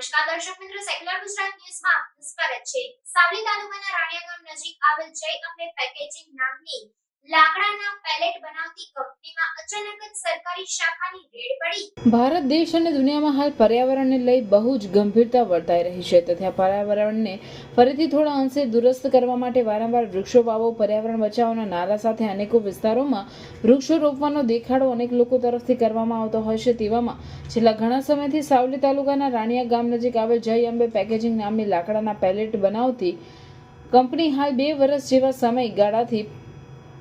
નમસ્કાર દર્શક મિત્રો સેક્યુલર ગુજરાત ન્યૂઝમાં આપનું સ્વાગત છે. સાવલી તાલુકાના રાણિયા ગામ નજીક આવેલ જય અંબે પેકેજિંગ નામની લાકડાના પેલેટ બનાવતી કંપની ભારત દેશ અને દુનિયામાં હાલ પર્યાવરણને લઈ બહુ જ ગંભીરતા વર્તાઈ રહી છે. તથા પર્યાવરણને ફરીથી થોડા અંશે દુરસ્ત કરવા માટે વારંવાર વૃક્ષો વાવો, પર્યાવરણ બચાવોના નારા સાથે અનેકો વિસ્તારોમાં વૃક્ષો રોપવાનો દેખાડો અનેક લોકો તરફથી કરવામાં આવતો હોય છે. તેવામાં છેલ્લા ઘણા સમયથી સાવલી તાલુકાના રાણિયા ગામ નજીક આવેલ જય અંબે પેકેજિંગ નામની લાકડાના પેલેટ બનાવતી કંપની હાલ બે વર્ષ જેવા સમયગાળાથી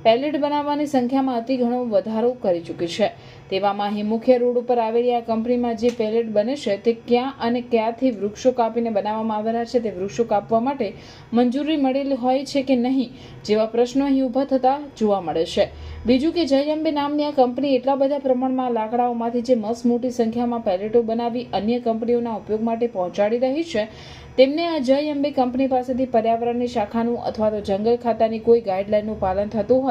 પેલેટ બનાવવાની સંખ્યામાં અતિ ઘણો વધારો કરી ચૂકી છે. તેવામાં અહીં મુખ્ય રોડ ઉપર આવેલી આ કંપનીમાં જે પેલેટ બને છે, તે ક્યાં અને ક્યાંથી વૃક્ષો કાપીને બનાવવામાં આવેલા છે, તે વૃક્ષો કાપવા માટે મંજૂરી મળેલી હોય છે કે નહીં, જેવા પ્રશ્નો અહીં ઊભા થતા જોવા મળે છે. બીજું કે જય અંબે નામની આ કંપની એટલા બધા પ્રમાણમાં લાકડાઓમાંથી જે મસ મોટી સંખ્યામાં પેલેટો બનાવી અન્ય કંપનીઓના ઉપયોગ માટે પહોંચાડી રહી છે, તેમને આ જય અંબે કંપની પાસેથી પર્યાવરણની શાખાનું અથવા તો જંગલ ખાતાની કોઈ ગાઈડલાઈનનું પાલન થતું હોય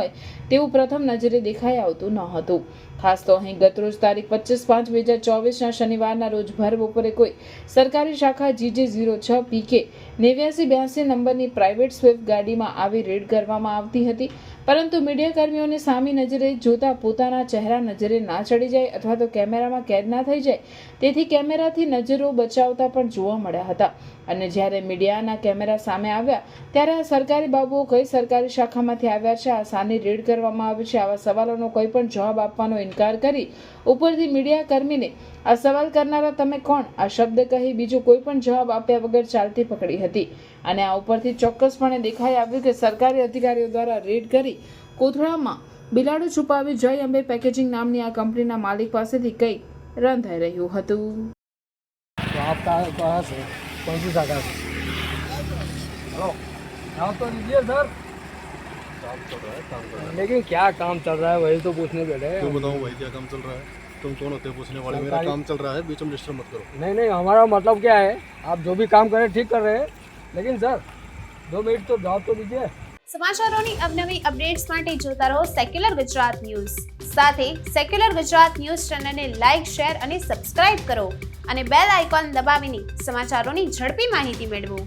તેવું પ્રથમ નજરે દેખાઈ આવતું ન હતું. ખાસ તો અહીં ગતરોજ તારીખ પચીસ પાંચ બે હજાર ચોવીસના શનિવારના રોજ ભર બપોરે કોઈ સરકારી શાખા જીજે ઝીરો છ પીકે નેવ્યાસી બ્યાસી નંબરની પ્રાઇવેટ સ્વિફ્ટ ગાડીમાં આવી રેડ કરવામાં આવતી હતી. પરંતુ મીડિયા કર્મીઓને સામી નજરે જોતા પોતાના ચહેરા નજરે ના ચડી જાય અથવા તો કેમેરામાં કેદ ના થઈ જાય, તેથી કેમેરાથી નજરો બચાવતા પણ જોવા મળ્યા હતા. અને જ્યારે મીડિયાના કેમેરા સામે આવ્યા, ત્યારે આ સરકારી બાબુઓ કઈ સરકારી શાખામાંથી આવ્યા છે, આ સાની રેડ કરવામાં આવી છે, આવા સવાલોનો કોઈ પણ જવાબ આપવાનો ઇનકાર કરી ઉપરથી મીડિયા કર્મીને આ સવાલ કરનારા તમે કોણ? આ શબ્દ કહી બીજો કોઈ પણ જવાબ આપ્યા વગર ચાલતી પકડી હતી. અને આ ઉપરથી ચોક્કસપણે દેખાઈ આવ્યું કે સરકારી અધિકારીઓ દ્વારા રેડ કરી કોથળામાં બિલાડું છુપાવી જય અંબે પેકેજિંગ નામની આ કંપનીના માલિક પાસેથી કંઈક રંધાઈ રહ્યું હતું तो आप कहाँ कहाँ से कौन सी शाखा से हेलो नाम तो दीजिए सर काम चल रहा है काम कर रहा है लेकिन क्या काम चल रहा है वही तो पूछने बैठे हैं क्यों बताऊँ भाई क्या काम चल रहा है तुम कौन होते हो पूछने वाले मेरा सरकारी- काम चल रहा है बीच में डिस्टर्ब मत करो नहीं नहीं हमारा मतलब क्या है आप जो भी काम करें ठीक कर रहे हैं લેકિન સર દો મિનિટ તો જવાબ તો દીજીએ સમાચારોની અવનવી અપડેટ્સ માટે જોતા રહો સેક્યુલર ગુજરાત ન્યૂઝ સાથે સેક્યુલર ગુજરાત ન્યૂઝ ચેનલને લાઇક શેર અને સબસ્ક્રાઇબ કરો અને બેલ આઇકોન દબાવીને સમાચારોની ઝડપી માહિતી મેળવો.